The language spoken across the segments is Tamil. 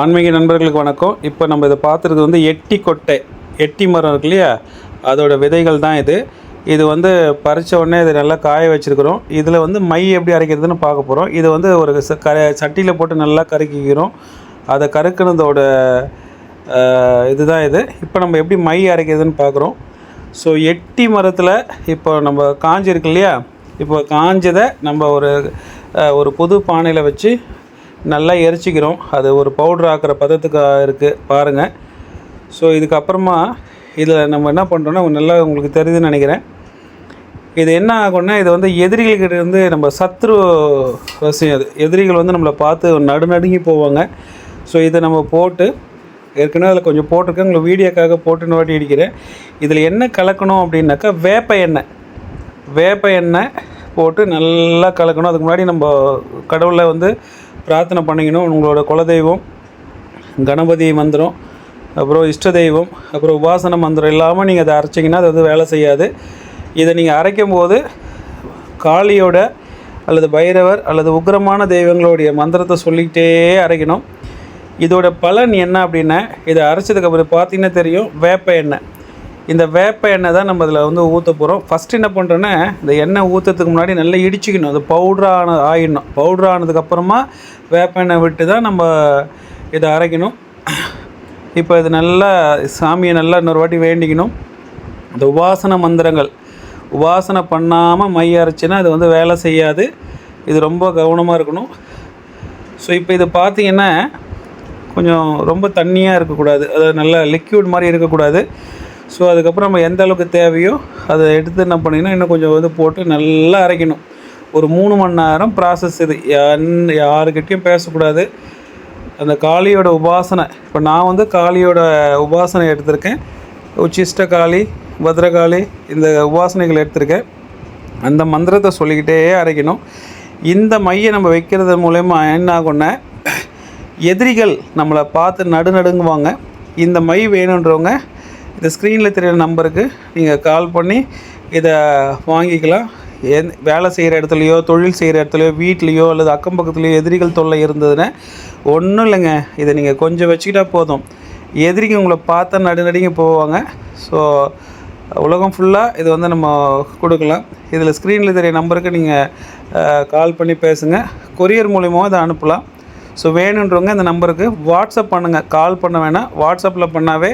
ஆன்மீக நண்பர்களுக்கு வணக்கம். இப்போ நம்ம இதை பார்த்துருக்கு வந்து எட்டி கொட்டை. எட்டி மரம் இருக்கு இல்லையா? அதோட விதைகள் தான் இது. இது வந்து பறித்த உடனே இதை நல்லா காய வச்சுருக்குறோம். இதில் வந்து மை எப்படி அரைக்கிறதுன்னு பார்க்க போகிறோம் இது வந்து ஒரு ச கரை சட்டியில் போட்டு நல்லா கருக்கிக்கிறோம். அதை கருக்கினதோட இதுதான் இது. இப்போ நம்ம எப்படி மை அரைக்கிறதுன்னு பார்க்குறோம். ஸோ எட்டி மரத்தில் இப்போ நம்ம காஞ்சிருக்கு இல்லையா? இப்போ காஞ்சதை நம்ம ஒரு ஒரு புது பானையில் வச்சு நல்லா எரிச்சிக்கிறோம். அது ஒரு பவுடர் ஆக்கிற பதத்துக்கு இருக்குது பாருங்கள் ஸோ இதுக்கப்புறமா இதில் நம்ம என்ன பண்ணுறோன்னா நல்லா உங்களுக்கு தெரியுதுன்னு நினைக்கிறேன். இது என்ன ஆகும்னா இது வந்து எதிரிகள்கிட்ட இருந்து நம்ம சத்ரு விஷயம் அது. எதிரிகள் வந்து நம்மளை பார்த்து நடுநடுங்கி போவாங்க. ஸோ இதை நம்ம போட்டு ஏற்கனவே அதில் கொஞ்சம் போட்டிருக்கேன். உங்களை வீடியோக்காக போட்டு வாட்டி அடிக்கிறேன். இதில் என்ன கலக்கணும் அப்படின்னாக்கா வேப்ப எண்ணெய். வேப்ப எண்ணெய் போட்டு நல்லா கலக்கணும். அதுக்கு முன்னாடி நம்ம கடவுளை வந்து பிரார்த்தனை பண்ணிக்கணும். உங்களோட குலதெய்வம் கணபதி மந்திரம் அப்புறம் இஷ்ட தெய்வம் அப்புறம் உபாசன மந்திரம் இல்லாமல் நீங்கள் அதை அரைச்சிங்கன்னா அது வந்து வேலை செய்யாது. இதை நீங்கள் அரைக்கும் போது காளியோட அல்லது பைரவர் அல்லது உக்கிரமான தெய்வங்களுடைய மந்திரத்தை சொல்லிக்கிட்டே அரைக்கணும். இதோட பலன் என்ன அப்படின்னா இதை அரைச்சதுக்கப்புறம் பார்த்தீங்கன்னா தெரியும் வேப்ப எண்ணெய். இந்த வேப்ப எண்ணெய் தான் நம்ம இதில் வந்து ஊற்ற போகிறோம் ஃபஸ்ட்டு என்ன பண்ணுறோன்னா இந்த எண்ணெய் ஊற்றுறதுக்கு முன்னாடி நல்லா இடிச்சிக்கணும். அது பவுட்ரான ஆயிடணும். பவுட்ரு ஆனதுக்கப்புறமா வேப்ப எண்ணெய் விட்டு தான் நம்ம இதை அரைக்கணும். இப்போ இது நல்லா சாமியை நல்லா இன்னொரு வாட்டி வேண்டிக்கணும். இந்த உபாசன மந்திரங்கள். உபாசனை பண்ணாமல் மை அரைச்சின்னா அது வந்து வேலை செய்யாது. இது ரொம்ப கவனமாக இருக்கணும். ஸோ இப்போ இது பார்த்தீங்கன்னா கொஞ்சம் ரொம்ப தண்ணியாக இருக்கக்கூடாது. அது நல்ல லிக்யூட் மாதிரி இருக்கக்கூடாது. ஸோ அதுக்கப்புறம் நம்ம எந்த அளவுக்கு தேவையோ அதை எடுத்து என்ன பண்ணிங்கன்னா இன்னும் கொஞ்சம் வந்து போட்டு நல்லா அரைக்கணும். ஒரு மூணு மணி நேரம் ப்ராசஸ் இது. யாருக்கிட்டேயும் பேசக்கூடாது. அந்த காளியோட உபாசனை. இப்போ நான் வந்து காளியோட உபாசனை எடுத்திருக்கேன். உச்சிஷ்ட காளி பத்ரகாளி இந்த உபாசனைகள் எடுத்திருக்கேன். அந்த மந்திரத்தை சொல்லிக்கிட்டே அரைக்கணும். இந்த மையை நம்ம வைக்கிறது மூலயமா என்ன ஆகும்னா எதிரிகள் நம்மளை பார்த்து நடுநடுங்குவாங்க. இந்த மை வேணுன்றவங்க இந்த ஸ்க்ரீனில் தெரியுற நம்பருக்கு நீங்கள் கால் பண்ணி இதை வாங்கிக்கலாம். எந் வேலை செய்கிற இடத்துலையோ தொழில் செய்கிற இடத்துலையோ வீட்லேயோ அல்லது அக்கம் பக்கத்துலேயோ எதிரிகள் தொல்லை இருந்ததுன்னா ஒன்றும் இல்லைங்க. இதை நீங்கள் கொஞ்சம் வச்சுக்கிட்டா போதும். எதிரிங்க உங்களை பார்த்தா நடுநடுங்க போவாங்க. ஸோ உலகம் ஃபுல்லாக இது வந்து நம்ம கொடுக்கலாம். இதில் ஸ்க்ரீனில் தெரிய நம்பருக்கு நீங்கள் கால் பண்ணி பேசுங்க. கொரியர் மூலியமாக இதை அனுப்பலாம். ஸோ வேணுன்றவங்க இந்த நம்பருக்கு வாட்ஸ்அப் பண்ணுங்கள் கால் பண்ண வேணாம். வாட்ஸ்அப்பில் பண்ணாவே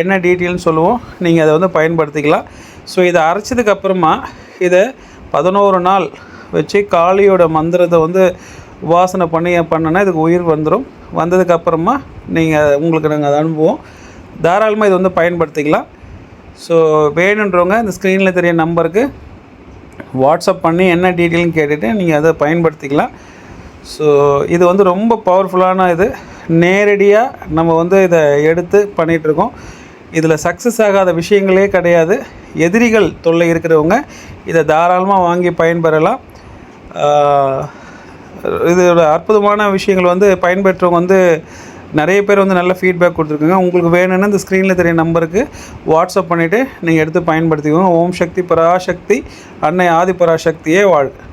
என்ன டீட்டெயில்னு சொல்லுவோம். நீங்கள் அதை வந்து பயன்படுத்திக்கலாம். ஸோ இதை அரைச்சதுக்கப்புறமா இதை பதினோரு நாள் வச்சு காளியோட மந்திரத்தை வந்து உபாசனை பண்ணி பண்ணனா இதுக்கு உயிர் வந்துடும் வந்ததுக்கப்புறமா நீங்கள் உங்களுக்கு நாங்கள் அதை அனுப்புவோம். தாராளமாக இது வந்து பயன்படுத்திக்கலாம். ஸோ வேணுன்றவங்க இந்த ஸ்க்ரீனில் தெரிய நம்பருக்கு வாட்ஸ்அப் பண்ணி என்ன டீட்டெயில்னு கேட்டுவிட்டு நீங்கள் அதை பயன்படுத்திக்கலாம். ஸோ இது வந்து ரொம்ப பவர்ஃபுல்லான இது. நேரடியாக நம்ம வந்து இதை எடுத்து பண்ணிகிட்ருக்கோம் இதில் சக்ஸஸ் ஆகாத விஷயங்களே கிடையாது. எதிரிகள் தொல்லை இருக்கிறவங்க இதை தாராளமாக வாங்கி பயன்பெறலாம். இதோட அற்புதமான விஷயங்கள் வந்து பயன்பெற்றவங்க வந்து நிறைய பேர் வந்து நல்ல ஃபீட்பேக் கொடுத்துருக்குங்க. உங்களுக்கு வேணும்னா இந்த ஸ்க்ரீனில் தெரிய நம்பருக்கு வாட்ஸ்அப் பண்ணிவிட்டு நீங்கள் எடுத்து பயன்படுத்திக்கோங்க. ஓம் சக்தி பராசக்தி அன்னை ஆதி பராசக்தியே வாழ்க